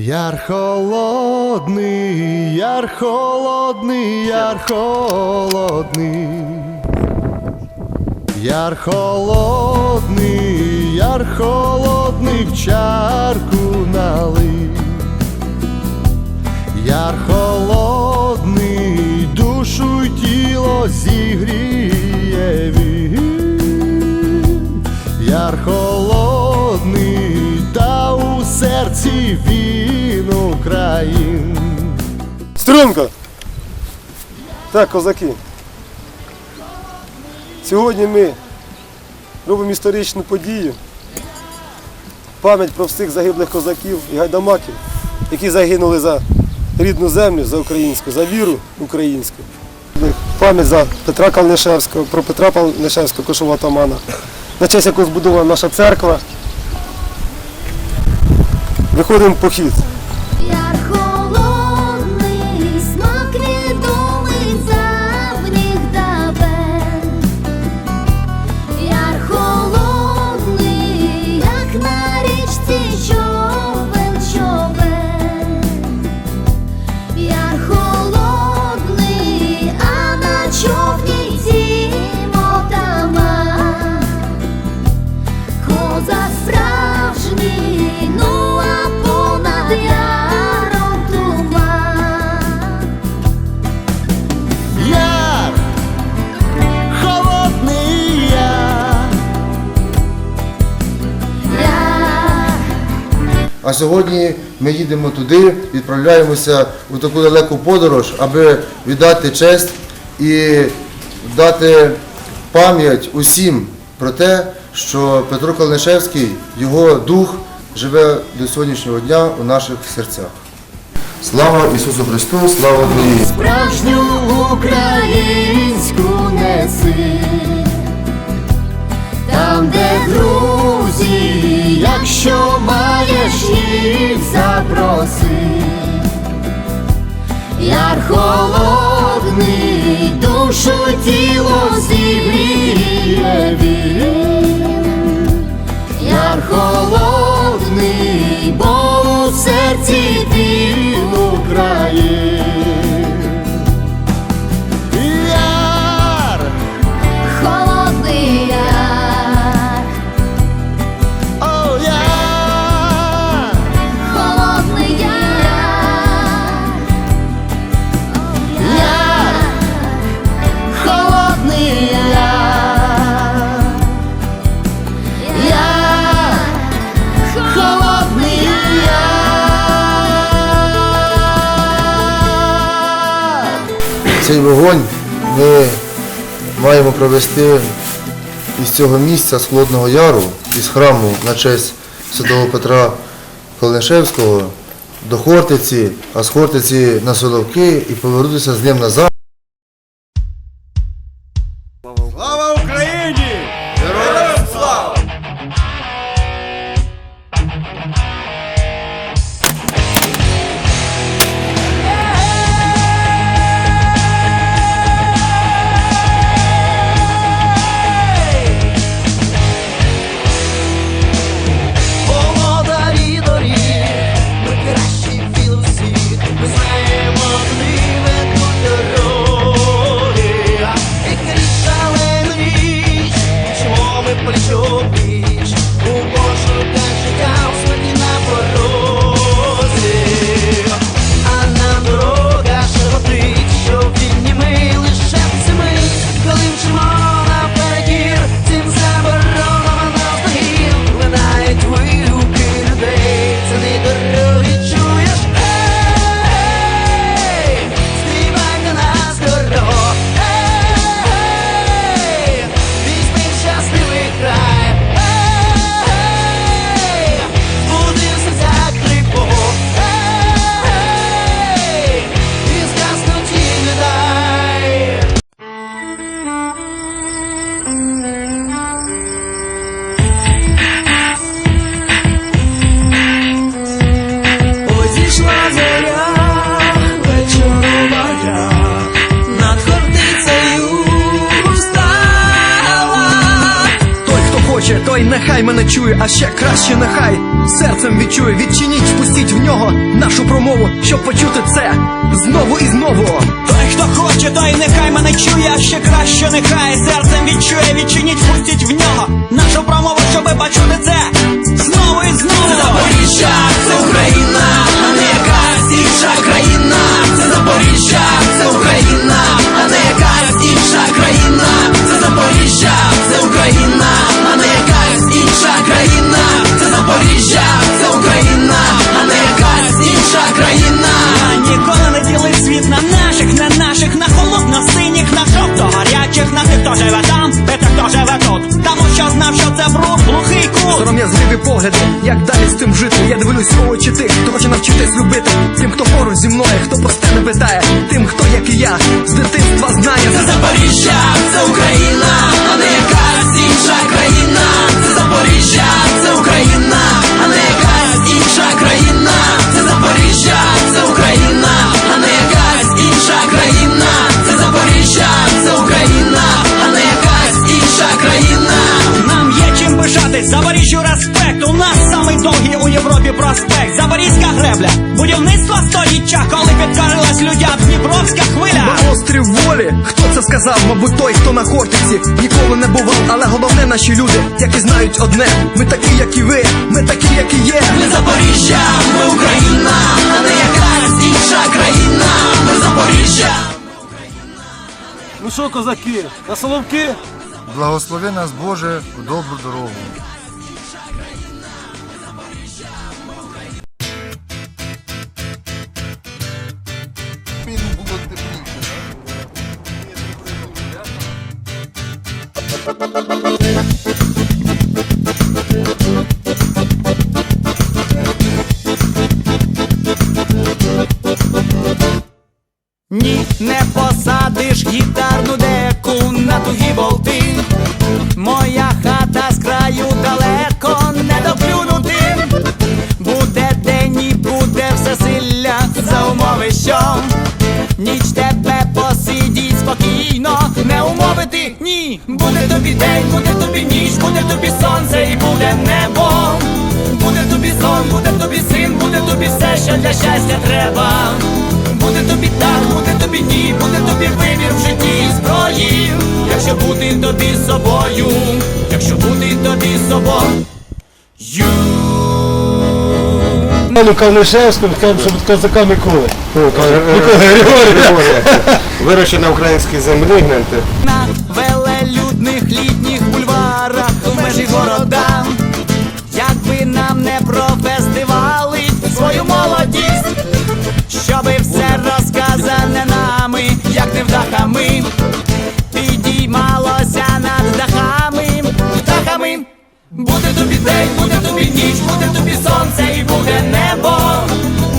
Яр холодний, яр холодний, яр холодний. Яр холодний, яр холодний, в чарку налий. Україн. Струнко! Так, козаки. Сьогодні ми робимо історичну подію. Пам'ять про всіх загиблих козаків і гайдамаків, які загинули за рідну землю, за українську, за віру українську. Пам'ять за Петра Калнишевського, про Петра Калнишевського, кошового атамана, на честь якого збудована наша церква. Виходимо в похід. А сьогодні ми їдемо туди, відправляємося у таку далеку подорож, аби віддати честь і дати пам'ять усім про те, що Петро Калнишевський, його дух живе до сьогоднішнього дня у наших серцях. Слава Ісусу Христу, слава Україні! Справжню українську неси, там, де друзі, якщо маєш їх запроси, яр холодний, душу тіло зігріє Цей вогонь ми маємо провести із цього місця, з Холодного Яру, із храму на честь святого Петра Калнишевського до Хортиці, а з Хортиці на Соловки і повернутися з ним назад. Відчує, відчиніть, впустіть в нього нашу промову, щоб почути це знову і знову. Той, хто хоче, той нехай мене чує, а ще краще нехай серцем відчує, відчиніть, впустіть в нього нашу промову, щоби почути це знову і знову. Це Запоріжжя, це Україна, а не якась інша країна. Це Запоріжжя, це Україна, а не якась інша країна. Це Запоріжжя, це сказав? Мабуть, той, хто на кортиці ніколи не бував, але головне наші люди, які знають одне. Ми такі, як і ви, ми такі, як і є. Ми Запоріжжя, ми Україна, а не якась інша країна. Ми Запоріжжя. Ну що, козаки, на соловки? Благослови нас Боже в добру дорогу. Ні, не посадиш гітарну деку на тугі болти. Тобі день, буде тобі ніч, буде тобі сонце і буде небо. Буде тобі сон, буде тобі син, буде тобі все, що для щастя треба. Буде тобі так, буде тобі ні, буде тобі вибір в житті і зброї. Якщо бути тобі собою, якщо бути тобі собою. Пану Кавнишевському скажемо, що від козака Миколи. Вирощена на українській землі, гляньте. Города. Якби нам не профестивали свою молодість, щоби все розказане нами, як невдахами, підіймалося над дахами, птахами. Буде тобі день, буде тобі ніч, буде тобі сонце і буде небо.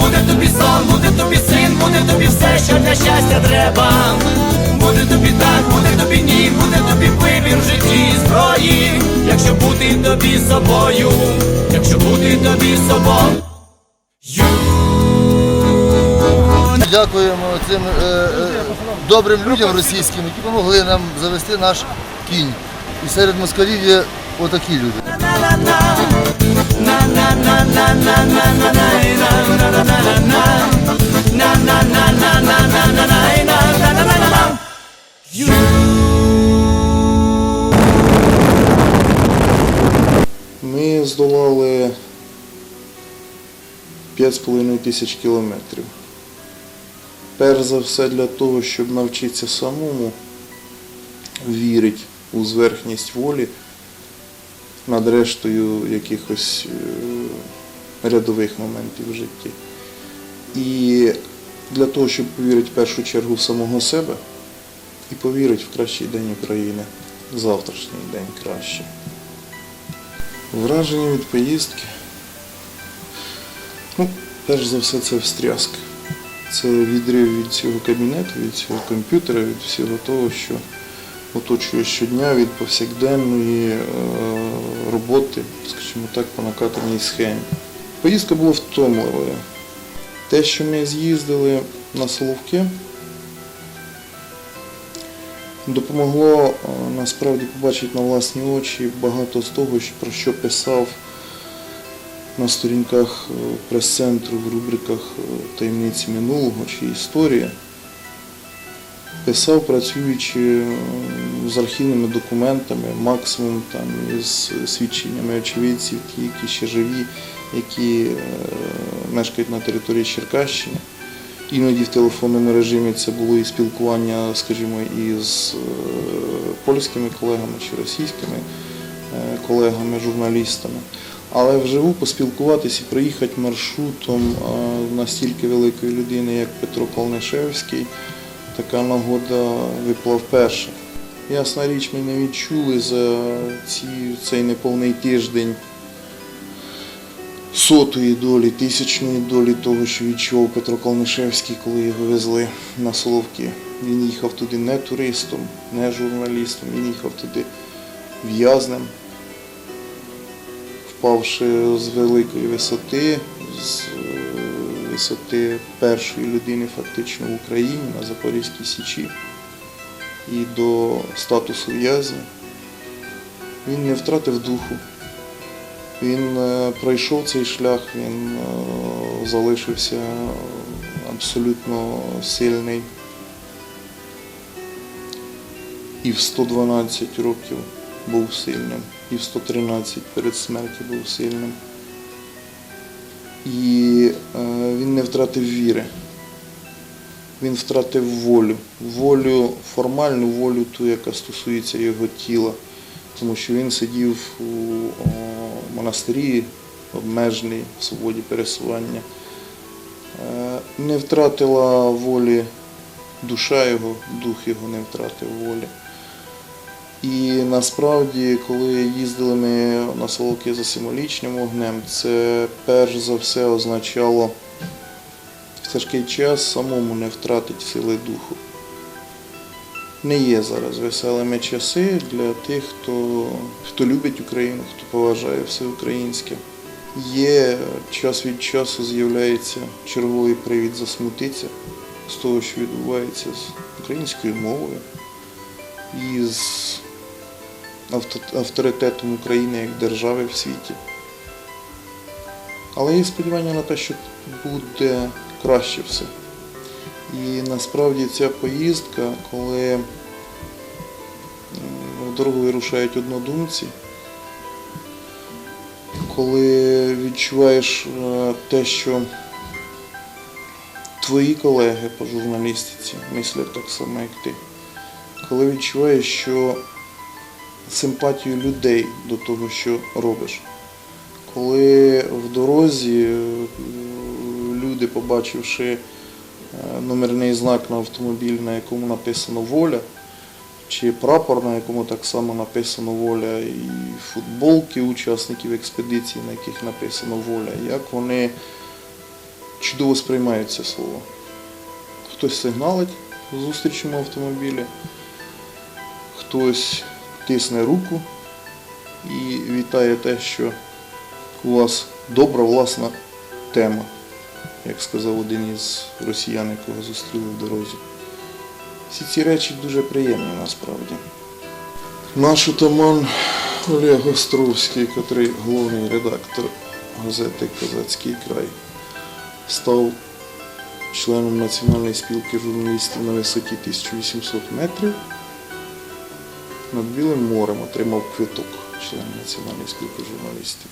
Буде тобі сон, буде тобі син, буде тобі все, що для щастя треба. Буде тобі так, буде тобі ні, буде тобі вибір в житті і зброї. Якщо бути тобі собою, якщо бути тобі собою. Дякуємо цим е, е, добрим людям російським, які допомогли нам завести наш кінь. І серед москалів є отакі люди. Ми 5,5 тисяч кілометрів. Перш за все для того, щоб навчитися самому вірити у зверхність волі над рештою якихось е, рядових моментів в житті. І для того, щоб повірити в першу чергу в самого себе і повірити в кращий день України, завтрашній день краще. Враження від поїздки. Ну, перш за все, це встряска. Це відрив від цього кабінету, від цього комп'ютера, від всього того, що оточує щодня від повсякденної е, роботи, скажімо так, по накатаній схемі. Поїздка була втомливою. Те, що ми з'їздили на Соловки, Допомогло е, насправді побачити на власні очі багато з того, про що писав на сторінках е, прес-центру в рубриках е, таємниці минулого чи історія. Писав, працюючи е, з архівними документами, максимум там із свідченнями очевидців, ті, які ще живі, які мешкають на території Черкащини. Іноді в телефонному режимі це було і спілкування, скажімо, із польськими колегами чи російськими колегами, журналістами. Але вживу поспілкуватися і проїхати маршрутом настільки великої людини, як Петро Калнишевський, така нагода випала вперше. Ясна річ, ми не відчули за ці, цей неповний тиждень сотої долі, тисячної долі того, що відчував Петро Калнишевський, коли його везли на Соловки. Він їхав туди не туристом, не журналістом, він їхав туди в'язнем, впавши з великої висоти, з е, висоти першої людини фактично в Україні на Запорізькій Січі і до статусу в'язня. Він не втратив духу. Він е, пройшов цей шлях, він е, залишився абсолютно сильний. І в 112 років був сильним, і в 113 перед смертю був сильним. І е, він не втратив віри. Він втратив волю. Волю, формальну волю, ту, яка стосується його тіла тому що він сидів у монастирі, обмежений в свободі пересування. Е, Не втратила волі душа його, дух його не втратив волі. І насправді, коли їздили ми на Соловки за символічним вогнем, це перш за все означало в тяжкий час самому не втратити сили духу не є зараз веселими часи для тих, хто, хто любить Україну, хто поважає все українське. Є час від часу з'являється черговий привід засмутитися з того, що відбувається з українською мовою і авторитетом України як держави в світі. Але є сподівання на те, що буде краще все. І насправді ця поїздка, коли в дорогу вирушають однодумці, коли відчуваєш е, те, що твої колеги по журналістиці мислять так само, як ти, коли відчуваєш, що симпатію людей до того, що робиш, коли в дорозі е, люди, побачивши е, номерний знак на автомобілі, на якому написано воля, чи прапор, на якому так само написано воля, і футболки учасників експедиції, на яких написано воля, як вони чудово сприймають це слово. Хтось сигналить в зустрічному автомобілі, хтось тисне руку і вітає те, що у вас добра власна тема, як сказав один із росіян, якого зустріли в дорозі. Всі ці речі дуже приємні насправді. Наш отаман Олег Островський, який головний редактор газети Козацький край, став членом Національної спілки журналістів на висоті 1800 метрів. Над Білим морем отримав квиток член Національної спілки журналістів.